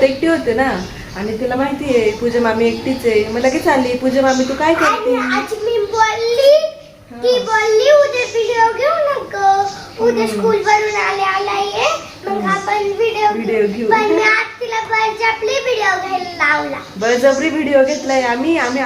घरात एकटी होते ना. आणि तिला माहिती आहे पूजा मामी एकटीच आहे. मग लगेच आली. पूजा मामी तू काय करते? आणि आज मी बोलली. ती बोलली उद्या व्हिडिओ घेऊ नको. उद्या स्कूल वरून आले आला ये. मग आपण व्हिडिओ Video घेऊ. पण मी आज तिला बळजबरी व्हिडिओ घ्यायला लावला. बळजबरी व्हिडिओ घेतलाय. आम्ही आम्ही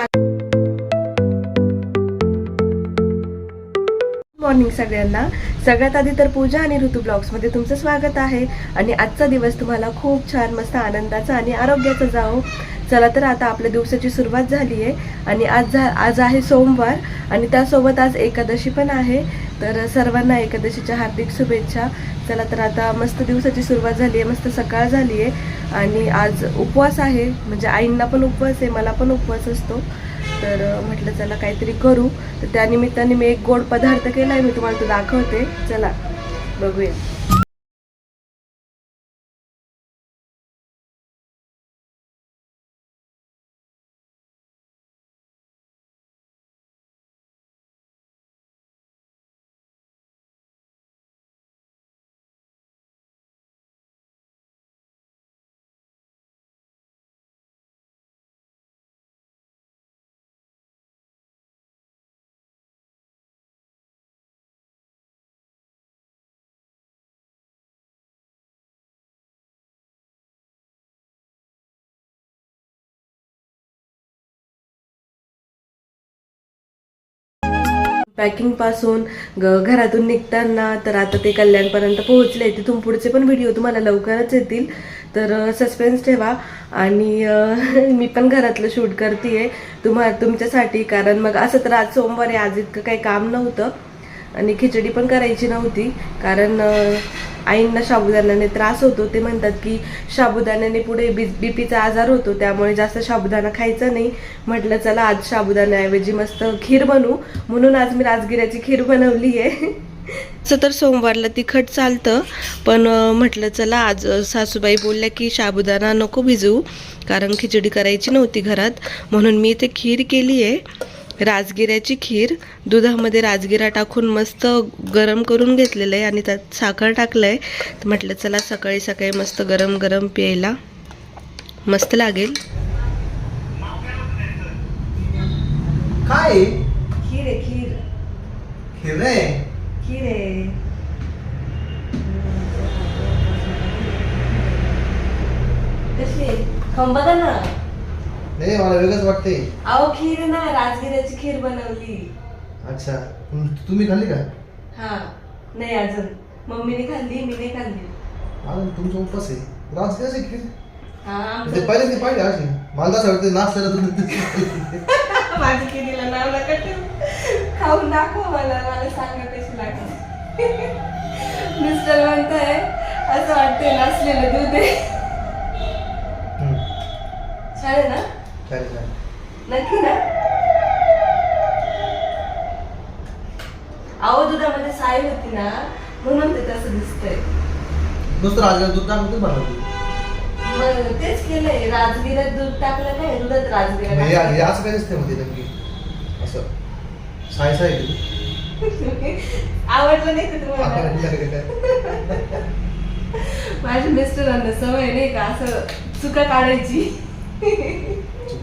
मॉर्निंग सगळ्यांना. सगळ्यात आधी तर पूजा आणि ऋतू ब्लॉग्समध्ये तुमचं स्वागत आहे. आणि आजचा दिवस तुम्हाला खूप छान मस्त आनंदाचा आणि आरोग्याचा जाओ चला तर आता आपल्या दिवसाची सुरुवात झाली आहे. आणि आज झा आज आहे सोमवार आणि त्यासोबत आज एकादशी पण आहे. तर सर्वांना एकादशीच्या हार्दिक शुभेच्छा. चला तर आता मस्त दिवसाची सुरुवात झाली आहे मस्त सकाळ झाली आहे. आणि आज उपवास आहे म्हणजे आईंना पण उपवास आहे मला पण उपवास असतो. तर म्हटलं चला काहीतरी करू. तर त्यानिमित्ताने मी एक गोड पदार्थ केला आहे मी तुम्हाला तो दाखवते. चला बघूया. पॅकिंगपासून ग- घरातून निघताना तर आता ते कल्याणपर्यंत पोहोचले. तिथून पुढचे पण व्हिडिओ तुम्हाला लवकरच येतील. तर सस्पेन्स ठेवा. आणि मी पण घरातलं शूट करते तुम्हा तुमच्यासाठी. कारण मग असं तर आज सोमवारी आहे. आज इतकं काही काम नव्हतं. आणि खिचडी पण करायची नव्हती. कारण आईंना साबुदाण्याने त्रास होतो. ते म्हणतात की साबुदाण्याने पुढे बी बीपीचा आजार होतो. त्यामुळे जास्त साबुदाणा खायचा नाही. म्हटलं चला आज साबुदाण्याऐवजी मस्त खीर बनवू. म्हणून आज मी राजगिऱ्याची खीर बनवली आहे. असं तर सोमवारला तिखट चालतं. पण म्हटलं चला आज सासूबाई बोलल्या की साबुदाणा नको भिजवू. कारण खिचडी करायची नव्हती घरात. म्हणून मी इथे खीर केली आहे राजगिऱ्याची खीर दुधामध्ये राजगिरा टाकून मस्त गरम करून घेतलेलं आहे आणि त्यात साखर टाकलं आहे तर म्हटलं चला सकाळी सकाळी मस्त गरम गरम प्यायला. मस्त लागेल. काय? आहे? खीर आहे खीर. खीर रे खीर आहे. कशी बघा ना. नाही मला वेगळंच वाटते अहो खीर ना राजगिऱ्याची खीर बनवली. अच्छा तुम- तुम्ही खाल्ली का? हा नाही अजून. मम्मीने खाल्ली मी नाही खाल्ली. अजून तुमचा उपवास आहे. राजगिराची खीर? हा ते आमचं- पहिले ते पाहिजे अशी. मला तसं वाटतं तुम्ही माझी खिरीला नाव नका ठेवू. खाऊन दाखव मला मला सांगा कशी लागली. मिस्टर म्हणताय असं वाटतंय नसलेलं दूध आहे. हम्म. छान आहे ना? चालेल चालेल. नक्की ना? अहो दुधामध्ये साय होती ना म्हणून ते तसं दिसतंय. नुसतं राजगिरा दूध टाकून तुम्ही बनवते मग तेच केलंय दूध टाकलं नाही दुधात राजगिरा हे हे टाकलं. असं काय दिसते मध्ये नक्की? असं. साय साय आहे ते. आवडलं नाही का तुम्हाला? आवडलं का? काय? माझ्या मिस्टरांना सवय नाही का असं चुका काढायची.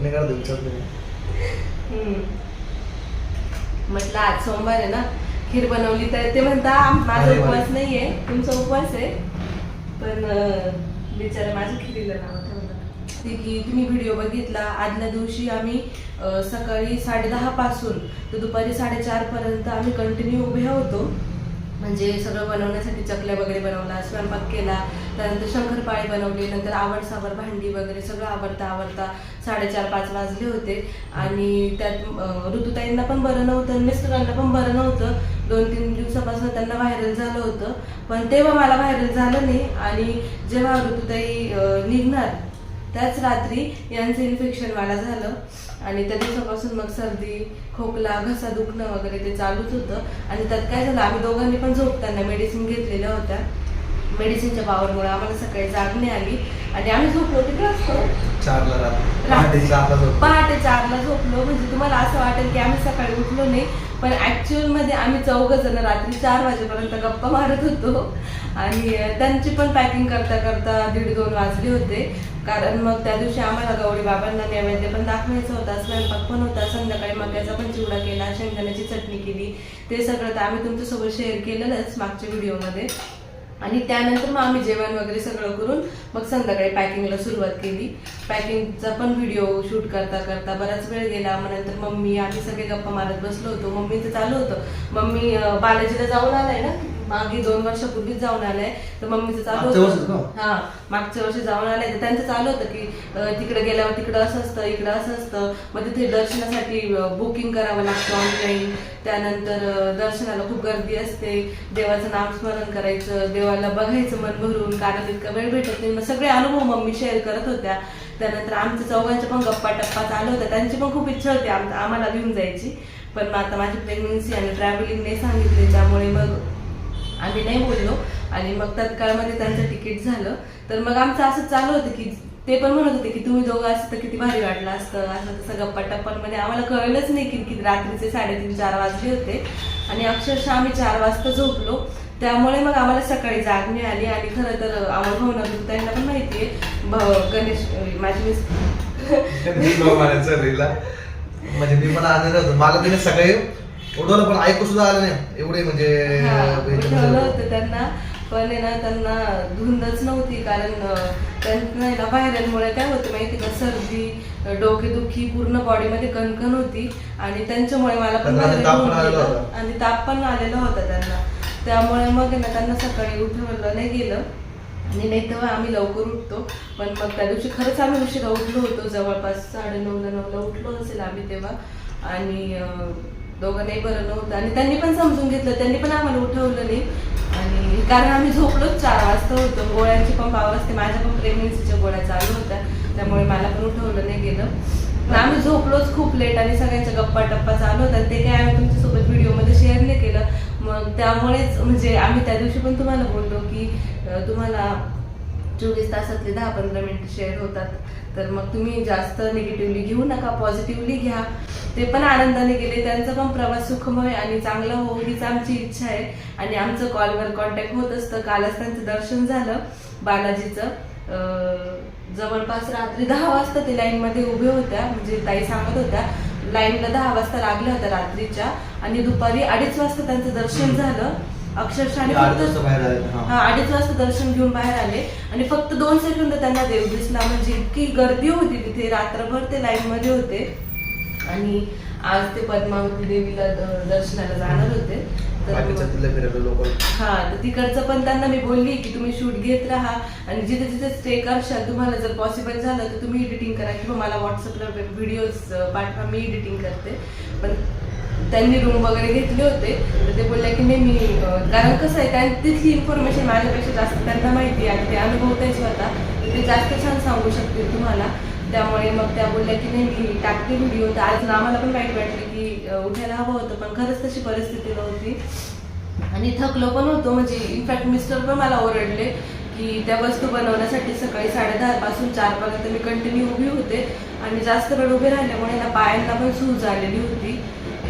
नाही. हम्म. म्हटलं आज सोमवार आहे ना खीर बनवली तर ते म्हणता "आम- माझा. उपवास नाहीये तुमचा उपवास आहे पण बिचारा माझ्या खिरीला नाव ते की तुम्ही व्हिडिओ बघितला आदल्या दिवशी आम्ही सकाळी साडेदहा पासून तर दुपारी साडेचार पर्यंत आम्ही कंटिन्यू उभे होतो म्हणजे सगळं बनवण्यासाठी चकल्या वगैरे बनवला स्वयंपाक केला त्यानंतर शंकरपाळी बनवली नंतर आवड सावर भांडी वगैरे सगळं आवडता आवडता साडेचार पाच वाजले होते. आणि त्यात ऋतुताईंना पण बरं नव्हतं मिस्टरांना पण बरं नव्हतं. दोन तीन दिवसापासून त्यांना व्हायरल झालं होतं. पण तेव्हा मला व्हायरल झालं नाही. आणि जेव्हा ऋतुताई निघणार त्याच रात्री यांचं इन्फेक्शन वाला झालं. आणि त्या दिवसापासून मग सर्दी खोकला घसा दुखणं वगैरे ते चालूच होतं. आणि त्यात काय झालं आम्ही दोघांनी पण झोपताना मेडिसिन घेतलेल्या होत्या. मेडिसिनच्या पावरमुळे आम्हाला सकाळी जाग नाही आली. आणि आम्ही झोपलो तिकडे असतो. चारला रात्री. रात्री. पहाटे चारला झोपलो. म्हणजे तुम्हाला असं वाटेल की आम्ही सकाळी उठलो नाही. पण ऍक्च्युअलमध्ये आम्ही चौघ जण रात्री चार वाजेपर्यंत गप्पा मारत होतो. आणि त्यांची पण पॅकिंग करता करता दीड दोन वाजले होते. कारण मग त्या दिवशी आम्हाला गौरी बाबांना नैवेद्य पण दाखवायचा होता. स्वयंपाक पण होता. संध्याकाळी मक्याचा पण चिवडा केला. शेंगदाण्याची चटणी केली. ते सगळं तर आम्ही तुमच्यासोबत शेअर केलेलंच मागच्या व्हिडिओमध्ये आणि त्यानंतर मग आम्ही जेवण वगैरे सगळं करून मग संध्याकाळी पॅकिंगला सुरुवात केली. पॅकिंगचा पण व्हिडिओ शूट करता करता बराच वेळ गेला. मग नंतर मम्मी आम्ही सगळे गप्पा मारत बसलो होतो. मम्मीचं चालू होतं. मम्मी बालाजीला जाऊन आलाय ना? मागे दोन वर्षापूर्वीच जाऊन आलाय. तर मम्मीचं चालू मागच्या वर्षीच होतं का? हा मागच्या वर्षी जाऊन आलाय. तर त्यांचं चालू होतं की अं, तिकडे गेल्यावर तिकडं असं असतं इकडं असं असतं. मग तिथे दर्शनासाठी बुकिंग करावं लागतं ऑनलाईन त्यानंतर अं, दर्शनाला खूप गर्दी असते. देवाचं नामस्मरण करायचं देवाला बघायचं मन भरून कारण इतका वेळ भेटत नाही. मग सगळे अनुभव मम्मी शेअर करत होत्या. त्यानंतर आमच्या चौघांच्या पण गप्पा टप्पा चालू होत्या. त्यांची पण खूप इच्छा होती आम- आम्हाला घेऊन जायची. पण मग आता माझी प्रेग्नन्सी आणि ट्रॅव्हलिंग नाही सांगितले. त्यामुळे मग आम्ही नाही बोललो. आणि मग तत्काळमध्ये त्यांचं तिकीट झालं. तर मग आमचं असं चालू होतं की ते पण म्हणत होते की तुम्ही दोघं असतं किती भारी वाटलं असतं. असं तसं गप्पा टप्पांमध्ये आम्हाला कळलंच नाही की किती रात्रीचे साडेतीन चार वाजले होते. आणि अक्षरशः आम्ही चार वाजता झोपलो. त्यामुळे मग आम्हाला सकाळी जाग मिळाली. आणि खरं तर आम्हाला भावना त्यांना पण माहितीये. आहे गणेश माझी मिस म्हणजे मी पण आनंद होतो. मला तिने सकाळी उठवलं पण ऐकू सुद्धा आलं नाही. एवढे म्हणजे याच्यामध्ये उठवलं होतो. होतं त्यांना. पण आहे ना त्यांना धुंदच नव्हती कारण त्यांना व्हायरलमुळे काय होतं माहिती का? सर्दी डोकेदुखी पूर्ण बॉडीमध्ये कणकण होती. आणि त्यांच्यामुळे मला पण. आणि ताप पण आलेला होता त्यांना. त्यामुळे मग ना त्यांना सकाळी उठवलं नाही गेलं. आणि नाही तेव्हा आम्ही लवकर उठतो. पण मग त्या दिवशी खरंच आम्ही उशिरा उठलो होतो. जवळपास साडे नऊला नऊला उठलो असेल आम्ही तेव्हा. आणि दोघांनाही बरं नव्हतं. आणि त्यांनी पण समजून घेतलं. त्यांनी पण आम्हाला उठवलं नाही. आणि कारण आम्ही झोपलोच चार वाजता होतो. गोळ्यांची पण पाव असते. माझ्या पण प्रेग्नन्सीच्या गोळ्या चालू होत्या. त्यामुळे मला पण उठवलं नाही गेलं. आम्ही झोपलोच खूप लेट आणि सगळ्यांच्या गप्पा टप्पा चालू होता ते काय आम्ही तुमच्यासोबत व्हिडिओमध्ये शेअर नाही केलं. मग त्यामुळेच म्हणजे आम्ही त्या दिवशी पण तुम्हाला बोललो की तुम्हाला चोवीस तासातले दहा पंधरा मिनिट शेअर होतात. तर मग तुम्ही जास्त निगेटिव्हली घेऊ नका पॉझिटिव्हली घ्या. ते पण आनंदाने गेले. त्यांचा पण प्रवास सुखमय आणि चांगला हो हीच आमची इच्छा आहे. आणि आमचं कॉलवर कॉन्टॅक्ट होत असतं. कालच त्यांचं दर्शन झालं बालाजीचं. जवळपास रात्री दहा वाजता ते लाईनमध्ये उभे होत्या. म्हणजे ताई सांगत होत्या लाईनला दहा वाजता लागल्या होत्या रात्रीच्या. आणि दुपारी अडीच वाजता त्यांचं दर्शन झालं. अक्षरशः अडीच वाजता दर्शन घेऊन बाहेर आले. आणि फक्त दोन सेकंद त्यांना देव दिसला. म्हणजे इतकी गर्दी होती तिथे. रात्रभर ते लाईन मध्ये होते. आणि आज ते पद्मावती देवीला दर्शनाला जाणार होते. हा तर तिकडचं पण त्यांना मी बोलली की तुम्ही शूट घेत राहा. आणि जिथे जिथे स्टे करशाल तुम्हाला जर पॉसिबल झालं तर तुम्ही एडिटिंग करा. किंवा मला व्हॉट्सअपला व्हिडिओज पाठवा. मी एडिटिंग करते. पण त्यांनी रूम वगैरे घेतले होते. तर ते बोलले की नाही मी कारण कसं आहे त्या तिथली इन्फॉर्मेशन माझ्यापेक्षा जास्त त्यांना माहिती आहे आणि ते अनुभवताय स्वतः. ते जास्त छान सांगू शकतील तुम्हाला. त्यामुळे मग त्या बोलल्या की नाही मी टाकते व्हिडिओ तर आज आम्हाला पण वाईट वाटलं की उठायला हवं होतं पण खरंच तशी परिस्थिती नव्हती. आणि थकलो पण होतो. म्हणजे इनफॅक्ट मिस्टर पण मला ओरडले की त्या वस्तू बनवण्यासाठी सकाळी साडेदहा पासून चार पर्यंत मी कंटिन्यू उभी होते आणि जास्त वेळ उभे राहिल्यामुळे ना पायांना पण सूज आलेली होती.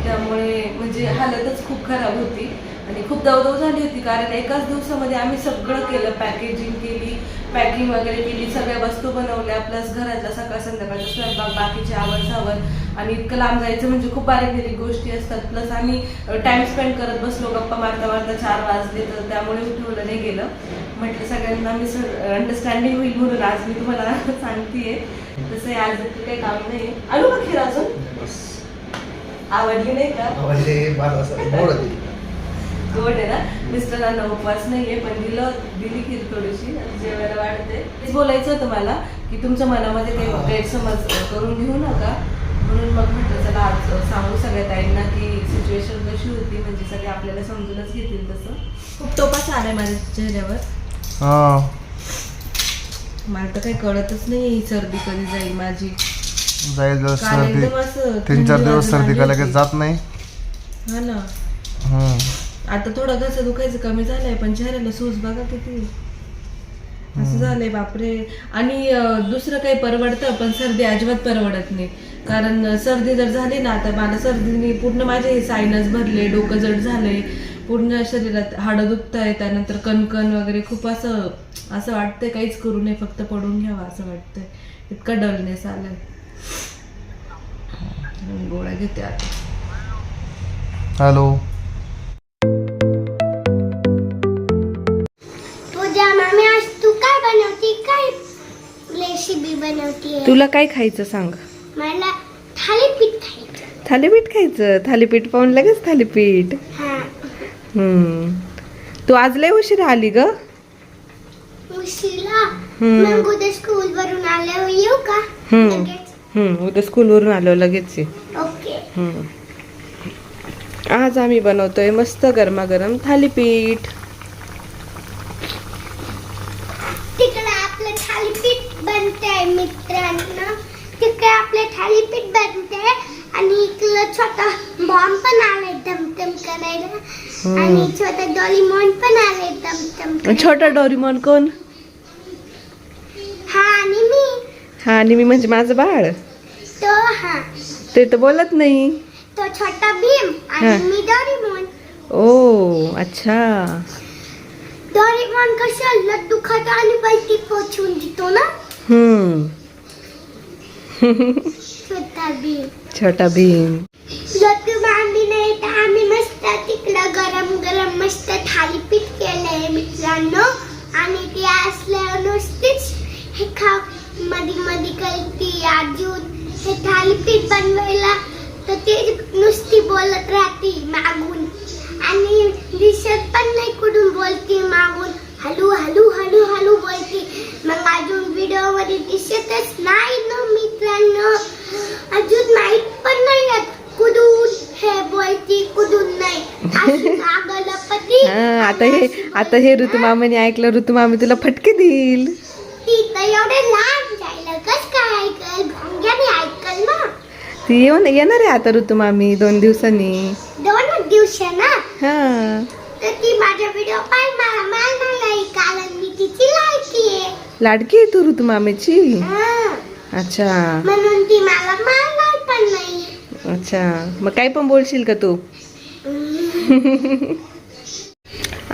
त्यामुळे म्हणजे हालतच खूप खराब होती. आणि खूप दवदव झाली होती कारण एकाच दिवसामध्ये आम्ही सगळं केलं पॅकेजिंग केली पॅकिंग वगैरे केली सगळ्या वस्तू बनवल्या प्लस घरातला सकाळ संध्याकाळचा स्वयंपाक बाकीचे आवर सावर आणि इतकं लांब जायचं म्हणजे खूप बारीक बारीक गोष्टी असतात. प्लस आम्ही टाइम स्पेंड करत बसलो गप्पा मारता मारता चार वाजले तर त्यामुळे उठवलं नाही गेलं. म्हटलं सगळ्यांना मी अंडरस्टँडिंग होईल म्हणून आज मी तुम्हाला सांगतेय. तसं आज काही काम नाही आलो का खीर आवडली नाही का? म्हणजे मला असं गोड होती. गोड आहे ना? मिस्टरांना उपवास नाहीये पण दिलं दिली खीर थोडीशी आणि जेवायला वाढते. तेच बोलायचं होतं मला की तुमच्या मनामध्ये काही हा. गैरसमज करून घेऊ नका. म्हणून मग म्हटलं चला आज सांगू सगळ्या ताईंना की सिच्युएशन कशी होती म्हणजे सगळे आपल्याला समजूनच घेतील तसं. खूप टोपाच आलाय माझ्या चेहऱ्यावर. हा. मला तर काही कळतच नाही सर्दी कधी जाईल माझी. जाईल जर सर्दी. तीन चार दिवस सर्दी का लगेच. जात नाही. हा ना. हम्म. आता थोडं घसा दुखायचं कमी झालंय पण चेहऱ्याला सूज बघा किती. असं झालंय बापरे. आणि अं, दुसरं काही परवडतं पण सर्दी अजिबात परवडत नाही. कारण अं, सर्दी जर झाली ना तर मला सर्दीने पूर्ण माझे सायनस भरले डोकं जड झालंय. पूर्ण शरीरात हाडं दुखत आहे त्यानंतर कणकण वगैरे खूप असं असं वाटतंय काहीच करू नये फक्त पडून घ्यावं असं वाटतंय. इतका डलनेस आलाय. गोळ्या घेते आता. हॅलो. पूजा मामी आज तू काय बनवती? काय रेसिपी बनवती? तुला काय खायचं सांग. मला थालीपीठ खायचं. थालीपीठ खायचं? थालीपीठ पाहून लगेच थालीपीठ. हा. हम्म. तू आज लय उशिरा आली ग. स्कूल वरून आल्यावर येऊ का? उद्या स्कूलवरून आलो लगेच. आज आम्ही बनवतोय मस्त गरमागरम थालीपीठ. थालीपीठ मित्रांनो. तिकडे आपलं थालीपीठ बनतंय आणि इकडं छोटा बॉम्ब पण आलाय दमदम करायला. आणि छोटा पण आलाय दमदम आणि छोटा डोरीमॉन कोण? हा आणि मी हा आणि मी म्हणजे माझं बाळ. तो हा. ते तर बोलत नाही. तो छोटा भीम हा. आणि मी डॉरीमॉन. ओ अच्छा. डॉरीमॉन कसं लड्डू खातो आणि पलटी पोचून देतो ना? हम्म. छोटा भीम. छोटा भीम. नाही तर आम्ही मस्त तिकडं गरम गरम मस्त थालीपीठ केलंय मित्रांनो. आणि ती असल्यावर नुसतीच हे खा मधी मधी करती अजून हे थालीपीठ बनवायला तर ते नुसती बोलत राहते मागून. आणि दिसत पण नाही कुठून बोलते मागून. हलू हलू हलू हलू बोलते. मग अजून व्हिडिओमध्ये दिसतच नाही ना मित्रांनो. अजून माहीत पण नाही येत कुठून हे बोलती कुठून नाही. हा आता हे आता हे ऋतुमामाने ऐकलं ऋतुमामी तुला फटके देईल. ती तर एवढे लहान जायला कस काय ऐकल भोंग्याने ऐकल ना ती येऊन येणार आहे आता ऋतुमामी दोन दिवसांनी. दोनच दिवस ना हा. तर ती माझा व्हिडिओ पाय मला मला नाही कारण मी तिची लायकी आहे. लाडकी आहे तू ऋतुमामीची हा. अच्छा. म्हणून ती मला पण नाही अच्छा. मग काय पण बोलशील का तू?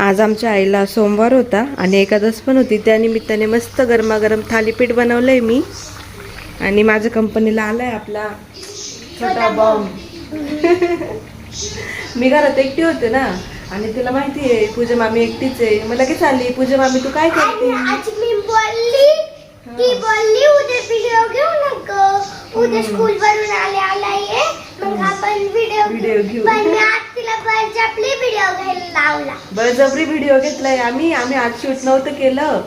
आज आमच्या आईला सोमवार होता आणि एकादश पण होती. त्या निमित्ताने मस्त गरमागरम थालीपीठ बनवलंय मी. आणि माझ्या कंपनीला आलाय आपला छोटा बॉम्ब मी घरात एकटी होते ना आणि तुला माहिती आहे पूजा मामी एकटीच आहे. मग लगेच आली पूजा मामी तू काय करते? आज मी बोलली ती बोलली उद्या व्हिडिओ घेऊ नको. उद्या स्कूल वरून आले आला ये मग आपण व्हिडिओ Video घेऊ. पण मी आज तिला बळजबरी व्हिडिओ घ्यायला लावला. बळजबरी व्हिडिओ घेतलाय. आम्ही आम्ही आज शूट नव्हतं केलं.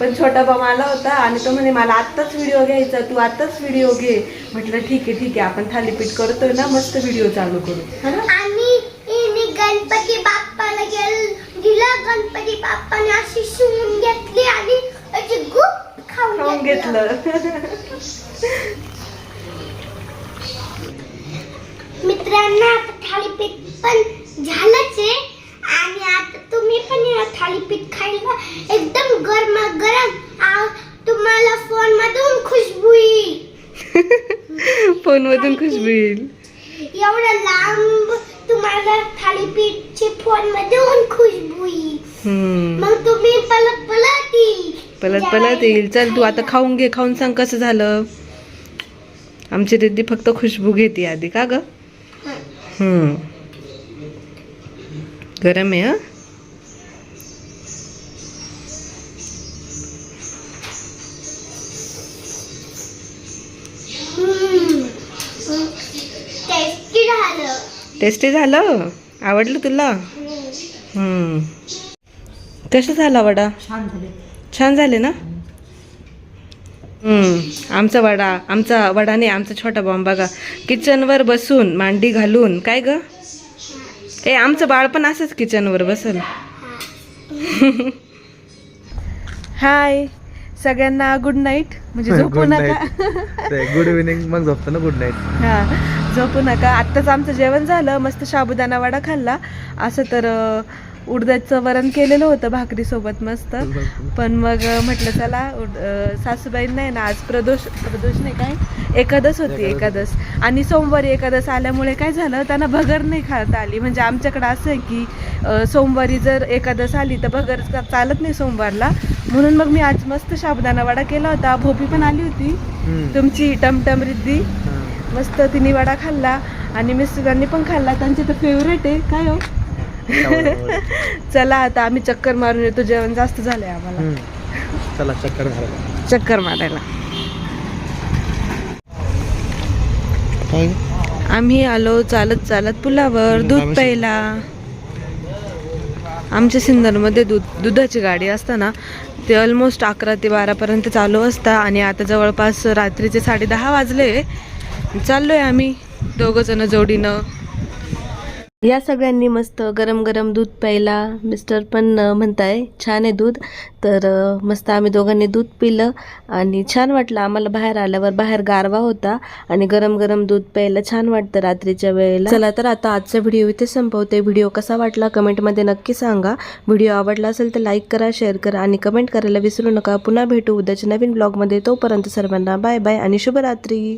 पण छोटा बॉम आला होता आणि तो म्हणे मला आत्ताच व्हिडिओ घ्यायचा तू आत्ताच व्हिडिओ घे. म्हटलं ठीक आहे ठीक आहे आपण थालीपीठ करतोय ना मस्त व्हिडिओ चालू करू? आणि गणपती बाप्पाला गेल दिलं गणपती बाप्पाने अशी शिवून घेतली आणि खाऊन घेतलं. मित्रांनो थालीपीठ पण झालंच आहे. आणि आता तुम्ही पण या थालीपीठ खायला. एकदम गरम गरम आ, तुम्हाला फोन मधून खुशबू येईल. फोन मधून खुशबू येईल. एवढं लांब तुम्हाला थालीपीठची फोन मधून खुशबू येईल. मग तुम्ही पलट पलट येईल. पलत पलत येईल. चल तू आता खाऊन घे खाऊन सांग कसं झालं. आमची रिद्धी फक्त खुशबू घेते आधी का ग? हम्म. गरम आहे हं? टेस्टी झालं. टेस्टी झालं? आवडलं तुला? हम्म. कसं झाला वडा? छान झाले. ना? हम्म. आमचा वडा आमचा वडा नाही आमचा छोटा बॉम्ब बघा. किचनवर बसून मांडी घालून काय ग? ए आमचं बाळ पण असंच किचनवर बसल. हाय. सगळ्यांना गुड नाईट म्हणजे झोपू नका. गुड इव्हिनिंग मग झोपतो ना गुड नाईट हा झोपू नका. आत्ताच आमचं जेवण झालं मस्त साबुदाणा वडा खाल्ला. असं तर उडदाचं वरण केलेलं होतं भाकरीसोबत मस्त. पण मग म्हटलं चला सासूबाईंना नाही ना आज प्रदोष प्रदोष नाही काय? एकादश होती एकादश आणि सोमवारी एकादश आल्यामुळे काय झालं त्यांना भगर नाही खाता आली. म्हणजे आमच्याकडे असं आहे की सोमवारी जर एकादश आली तर भगर चालत नाही सोमवारला. म्हणून मग मी आज मस्त साबुदाणा वडा केला होता. भोपी पण आली होती. तुमची टमटम रिद्धी. मस्त तिने वडा खाल्ला. आणि मिस्टरांनी पण खाल्ला. त्यांचे तर फेवरेट आहे. काय हो? चला आता आम्ही चक्कर मारून येतो. जेवण जास्त झालंय आम्हाला. चला चक्कर मारायला चक्कर मारायला. आम्ही आलो चालत चालत पुलावर. दूध प्यायला. आमच्या सिन्नरमध्ये दूध दुधाची गाडी असताना ते ऑलमोस्ट अकरा ते बारापर्यंत चालू असतं आणि आता जवळपास रात्रीचे साडेदहा वाजले. चाललोय आम्ही. दोघं जण जोडीनं. या सगळ्यांनी मस्त गरम गरम दूध प्यायला मिस्टर पण म्हणताय छान आहे दूध. तर मस्त आम्ही दोघांनी दूध पिलं आणि छान वाटलं आम्हाला बाहेर आल्यावर. बाहेर गारवा होता आणि गरम गरम दूध प्यायला छान वाटतं रात्रीच्या वेळेला. चला तर आता आजचा व्हिडिओ इथे संपवते. व्हिडिओ कसा वाटला कमेंटमध्ये नक्की सांगा. व्हिडिओ आवडला असेल तर लाईक करा शेअर करा आणि कमेंट करायला विसरू नका. पुन्हा भेटू उद्याच्या नवीन ब्लॉगमध्ये. तोपर्यंत सर्वांना बाय बाय आणि शुभरात्री.